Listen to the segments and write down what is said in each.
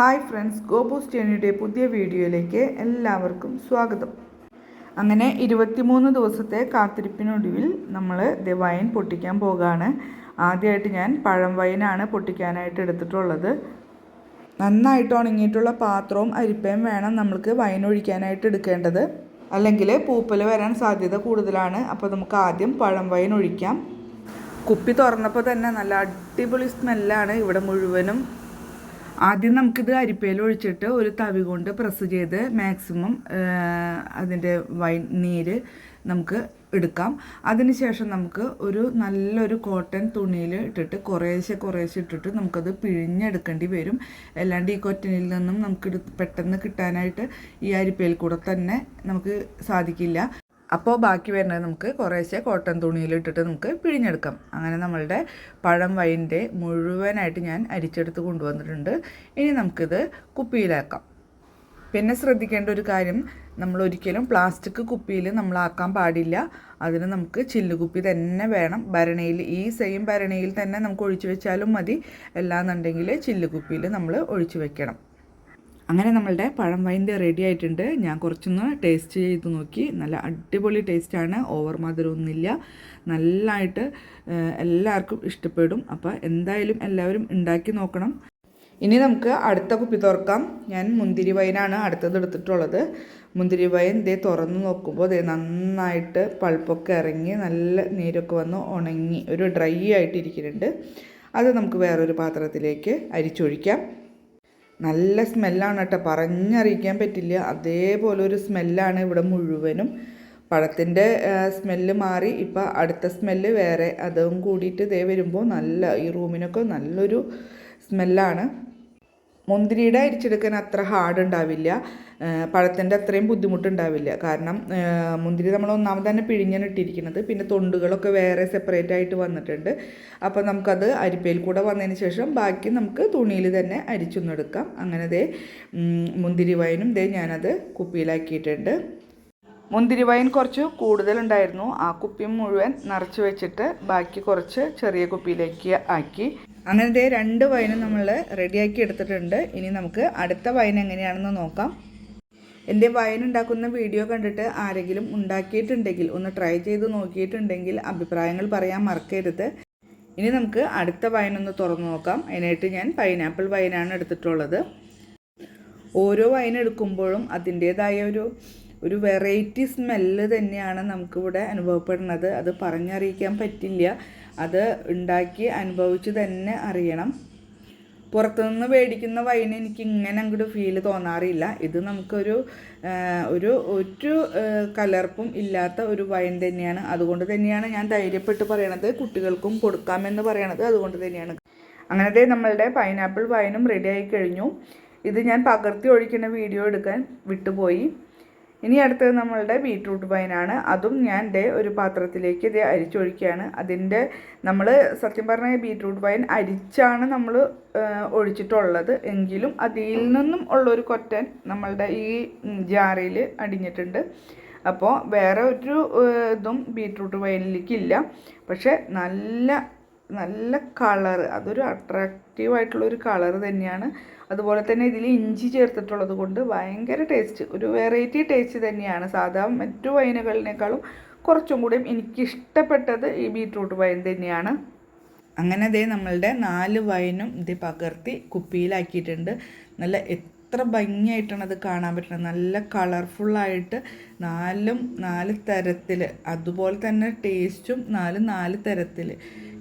Hi friends ഗോബൂസ് ചേണിയുടെ പുതിയ വീഡിയോയിലേക്ക് എല്ലാവർക്കും സ്വാഗതം. അങ്ങനെ ഇരുപത്തിമൂന്ന് ദിവസത്തെ കാത്തിരിപ്പിനൊടുവിൽ നമ്മൾ വൈൻ പൊട്ടിക്കാൻ പോകുകയാണ് ആദ്യമായിട്ട് ഞാൻ പഴം വൈനാണ് പൊട്ടിക്കാനായിട്ട് എടുത്തിട്ടുള്ളത്. നന്നായിട്ട് ഉണങ്ങിയിട്ടുള്ള പാത്രവും അരിപ്പയും വേണം നമ്മൾക്ക് വൈൻ ഒഴിക്കാനായിട്ട് എടുക്കേണ്ടത്. അല്ലെങ്കിൽ പൂപ്പൽ വരാൻ സാധ്യത കൂടുതലാണ്. അപ്പോൾ നമുക്ക് ആദ്യം പഴം വൈൻ ഒഴിക്കാം. കുപ്പി തുറന്നപ്പോൾ തന്നെ നല്ല അടിപൊളി സ്മെല്ലാണ് ഇവിടെ മുഴുവനും. ആദ്യം നമുക്കിത് അരിപ്പയിൽ ഒഴിച്ചിട്ട് ഒരു തവി കൊണ്ട് പ്രസ് ചെയ്ത് മാക്സിമം അതിന്റെ വൈ നീര് നമുക്ക് എടുക്കാം. അതിനുശേഷം നമുക്ക് ഒരു നല്ലൊരു കോട്ടൺ തുണിയിൽ ഇട്ടിട്ട് കുറേശ്ശെ കുറേശ്ശെ ഇട്ടിട്ട് നമുക്കത് പിഴിഞ്ഞെടുക്കേണ്ടി വരും. അല്ലാണ്ട് ഈ കൊറ്റനിൽ നിന്നും നമുക്ക് പെട്ടെന്ന് കിട്ടാനായിട്ട് ഈ അരിപ്പയിൽ കൂടെ തന്നെ നമുക്ക് സാധിക്കില്ല. അപ്പോൾ ബാക്കി വരുന്നത് നമുക്ക് കുറേശ്ശെ കോട്ടൺ തുണിയിൽ ഇട്ടിട്ട് നമുക്ക് പിഴിഞ്ഞെടുക്കാം. അങ്ങനെ നമ്മളുടെ പഴം വൈന്റെ മുഴുവനായിട്ട് ഞാൻ അരിച്ചെടുത്ത് കൊണ്ടുവന്നിട്ടുണ്ട്. ഇനി നമുക്കിത് കുപ്പിയിലാക്കാം. പിന്നെ ശ്രദ്ധിക്കേണ്ട ഒരു കാര്യം നമ്മൾ ഒരിക്കലും പ്ലാസ്റ്റിക് കുപ്പിയിൽ നമ്മളാക്കാൻ പാടില്ല. അതിന് നമുക്ക് ചില്ലുകുപ്പി തന്നെ വേണം. ഭരണിയിൽ ഈ സെയിം ഭരണിയിൽ തന്നെ നമുക്ക് ഒഴിച്ചു വെച്ചാലും മതി. അല്ലാന്നുണ്ടെങ്കിൽ ചില്ലുകുപ്പിയിൽ നമ്മൾ ഒഴിച്ചു വെക്കണം. അങ്ങനെ നമ്മളുടെ പഴം വൈന്റെ റെഡി ആയിട്ടുണ്ട്. ഞാൻ കുറച്ചൊന്ന് ടേസ്റ്റ് ചെയ്ത് നോക്കി. നല്ല അടിപൊളി ടേസ്റ്റാണ് ഓവർ മധുരമൊന്നുമില്ല. നല്ലതായിട്ട് എല്ലാവർക്കും ഇഷ്ടപ്പെടും. അപ്പോൾ എന്തായാലും എല്ലാവരും ഉണ്ടാക്കി നോക്കണം. ഇനി നമുക്ക് അടുത്ത കുപ്പി തുറക്കാം. ഞാൻ മുന്തിരി വൈനാണ് അടുത്തത് എടുത്തിട്ടുള്ളത്. മുന്തിരി വൈൻ ദേ തുറന്ന് നോക്കുമ്പോൾ ദേ നന്നായിട്ട് പൾപ്പൊക്കെ ഇറങ്ങി നല്ല നീരൊക്കെ വന്ന് ഉണങ്ങി ഒരു ഡ്രൈ ആയിട്ടിരിക്കുന്നുണ്ട്. അത് നമുക്ക് വേറൊരു പാത്രത്തിലേക്ക് അരിച്ചൊഴിക്കാം. നല്ല സ്മെല്ലാണ് കേട്ടോ പറഞ്ഞറിയിക്കാൻ പറ്റില്ല. അതേപോലെ ഒരു സ്മെല്ലാണ് ഇവിടെ മുഴുവനും. പഴത്തിന്റെ സ്മെല്ല് മാറി. ഇപ്പം അടുത്ത സ്മെല്ല് വേറെ. അതും കൂടിയിട്ട് ഇതേ വരുമ്പോൾ നല്ല ഈ റൂമിനൊക്കെ നല്ലൊരു സ്മെല്ലാണ്. മുന്തിരിയുടെ അരിച്ചെടുക്കാൻ അത്ര ഹാർഡ് ഉണ്ടാവില്ല. പഴത്തിന്റെ അത്രയും ബുദ്ധിമുട്ടുണ്ടാവില്ല. കാരണം മുന്തിരി നമ്മൾ ഒന്നാമത് തന്നെ പിഴിഞ്ഞാണ് ഇട്ടിരിക്കുന്നത്. പിന്നെ തൊണ്ടുകളൊക്കെ വേറെ സെപ്പറേറ്റ് ആയിട്ട് വന്നിട്ടുണ്ട്. അപ്പോൾ നമുക്കത് അരിപ്പയിൽ കൂടെ വന്നതിന് ശേഷം ബാക്കി നമുക്ക് തുണിയിൽ തന്നെ അരിച്ചൊന്നെടുക്കാം. അങ്ങനെ ദേ മുന്തിരി വൈനും ദേ ഞാനത് കുപ്പിയിലാക്കിയിട്ടുണ്ട്. മുന്തിരി വൈൻ കുറച്ച് കൂടുതലുണ്ടായിരുന്നു. ആ കുപ്പി മുഴുവൻ നിറച്ച് വെച്ചിട്ട് ബാക്കി കുറച്ച് ചെറിയ കുപ്പിയിലേക്ക് ആക്കി. അങ്ങനത്തെ രണ്ട് വൈനും നമ്മൾ റെഡിയാക്കി എടുത്തിട്ടുണ്ട്. ഇനി നമുക്ക് അടുത്ത വൈൻ എങ്ങനെയാണെന്ന് നോക്കാം. എന്റെ വൈൻ ഉണ്ടാക്കുന്ന വീഡിയോ കണ്ടിട്ട് ആരെങ്കിലും ഉണ്ടാക്കിയിട്ടുണ്ടെങ്കിൽ ഒന്ന് ട്രൈ ചെയ്ത് നോക്കിയിട്ടുണ്ടെങ്കിൽ അഭിപ്രായങ്ങൾ പറയാൻ മറക്കരുത്. ഇനി നമുക്ക് അടുത്ത വൈൻ ഒന്ന് തുറന്നു നോക്കാം. അതിനായിട്ട് ഞാൻ പൈനാപ്പിൾ വൈനാണ് എടുത്തിട്ടുള്ളത്. ഓരോ വൈൻ എടുക്കുമ്പോഴും അതിന്റേതായ ഒരു ഒരു വെറൈറ്റി സ്മെല്ല് തന്നെയാണ് നമുക്കിവിടെ അനുഭവപ്പെടുന്നത്. അത് പറഞ്ഞറിയിക്കാൻ പറ്റില്ല. അത് ഉണ്ടാക്കി അനുഭവിച്ച് തന്നെ അറിയണം. പുറത്തുനിന്ന് മേടിക്കുന്ന വൈൻ എനിക്ക് ഇങ്ങനെ അങ്ങോട്ട് ഫീൽ തോന്നാറില്ല. ഇത് നമുക്കൊരു ഒരു ഒരു കലർപ്പും ഇല്ലാത്ത ഒരു വൈൻ തന്നെയാണ്. അതുകൊണ്ട് തന്നെയാണ് ഞാൻ ധൈര്യപ്പെട്ട് പറയണത്. കുട്ടികൾക്കും കൊടുക്കാമെന്ന് പറയണത് അതുകൊണ്ട് തന്നെയാണ്. അങ്ങനത്തെ നമ്മളുടെ പൈനാപ്പിൾ വൈനും റെഡി ആയി കഴിഞ്ഞു. ഇത് ഞാൻ പകർത്തി ഒഴിക്കുന്ന വീഡിയോ എടുക്കാൻ വിട്ടുപോയി. ഇനി അടുത്തത് നമ്മളുടെ ബീട്രൂട്ട് വൈനാണ്. അതും ഞാൻ ദേ ഒരു പാത്രത്തിലേക്ക് ഇതേ അരിച്ചൊഴിക്കുകയാണ്. അതിന്റെ നമ്മൾ സത്യം പറഞ്ഞ ബീട്രൂട്ട് വൈൻ അരിച്ചാണ് നമ്മൾ ഒഴിച്ചിട്ടുള്ളത്. എങ്കിലും അതിൽ നിന്നും ഉള്ളൊരു കൊറ്റൻ നമ്മളുടെ ഈ ജാറയിൽ അടിഞ്ഞിട്ടുണ്ട്. അപ്പോൾ വേറെ ഒരു ഇതും ബീട്രൂട്ട് വൈനിലേക്കില്ല. പക്ഷേ നല്ല നല്ല കളർ അതൊരു അട്രാക്റ്റീവ് ആയിട്ടുള്ളൊരു കളർ തന്നെയാണ്. അതുപോലെ തന്നെ ഇതിൽ ഇഞ്ചി ചേർത്തിട്ടുള്ളത് കൊണ്ട് ഭയങ്കര ടേസ്റ്റ് ഒരു വെറൈറ്റി ടേസ്റ്റ് തന്നെയാണ്. സാധാ മറ്റു വൈനുകളിനേക്കാളും കുറച്ചും കൂടിയും എനിക്കിഷ്ടപ്പെട്ടത് ഈ ബീട്രൂട്ട് വൈൻ തന്നെയാണ്. അങ്ങനെ അതേ നമ്മളുടെ നാല് വൈനും ഇത് പകർത്തി കുപ്പിയിലാക്കിയിട്ടുണ്ട്. നല്ല എത്ര ഭംഗിയായിട്ടാണ് അത് കാണാൻ പറ്റുന്നത്. നല്ല കളർഫുള്ളായിട്ട് നാലും നാല് തരത്തിൽ അതുപോലെ തന്നെ ടേസ്റ്റും നാല് നാല് തരത്തിൽ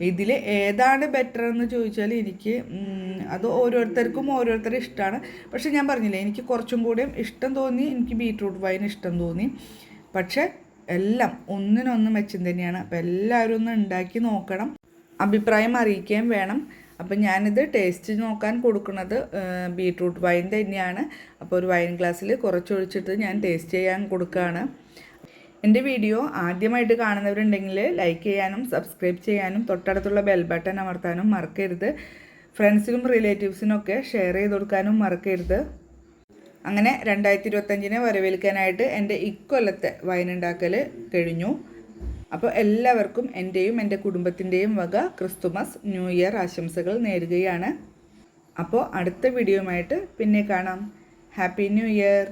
ഇതിൽ ഏതാണ് ബെറ്റർ എന്ന് ചോദിച്ചാൽ എനിക്ക് അത് ഓരോരുത്തർക്കും ഓരോരുത്തരുടെ ഇഷ്ടമാണ് പക്ഷെ ഞാൻ പറഞ്ഞില്ലേ എനിക്ക് കുറച്ചും കൂടിയും ഇഷ്ടം തോന്നി എനിക്ക് ബീട്രൂട്ട് വൈൻ ഇഷ്ടം തോന്നി. പക്ഷേ എല്ലാം ഒന്നിനൊന്നും മെച്ചം തന്നെയാണ്. അപ്പോൾ എല്ലാവരും ഒന്ന് ഉണ്ടാക്കി നോക്കണം. അഭിപ്രായം അറിയിക്കുകയും വേണം. അപ്പം ഞാനിത് ടേസ്റ്റ് നോക്കാൻ കൊടുക്കുന്നത് ബീട്രൂട്ട് വൈൻ തന്നെയാണ്. അപ്പോൾ ഒരു വൈൻ ഗ്ലാസ്സിൽ കുറച്ചൊഴിച്ചിട്ട് ഞാൻ ടേസ്റ്റ് ചെയ്യാൻ കൊടുക്കുകയാണ് എന്റെ വീഡിയോ ആദ്യമായിട്ട് കാണുന്നവരുണ്ടെങ്കിൽ ലൈക്ക് ചെയ്യാനും സബ്സ്ക്രൈബ് ചെയ്യാനും തൊട്ടടുത്തുള്ള ബെൽ ബട്ടൺ അമർത്താനും മറക്കരുത്. ഫ്രണ്ട്സിനും റിലേറ്റീവ്സിനൊക്കെ ഷെയർ ചെയ്ത് കൊടുക്കാനും മറക്കരുത്. അങ്ങനെ രണ്ടായിരത്തി ഇരുപത്തഞ്ചിനെ വരവേൽക്കാനായിട്ട് എന്റെ ഇക്കൊല്ലത്തെ വൈൻ ഉണ്ടാക്കൽ കഴിഞ്ഞു. അപ്പോൾ എല്ലാവർക്കും എന്റെയും എന്റെ കുടുംബത്തിന്റെയും വക ക്രിസ്തുമസ് ന്യൂ ഇയർ ആശംസകൾ നേരുകയാണ്. അപ്പോൾ അടുത്ത വീഡിയോയുമായിട്ട് പിന്നെ കാണാം. Happy new year.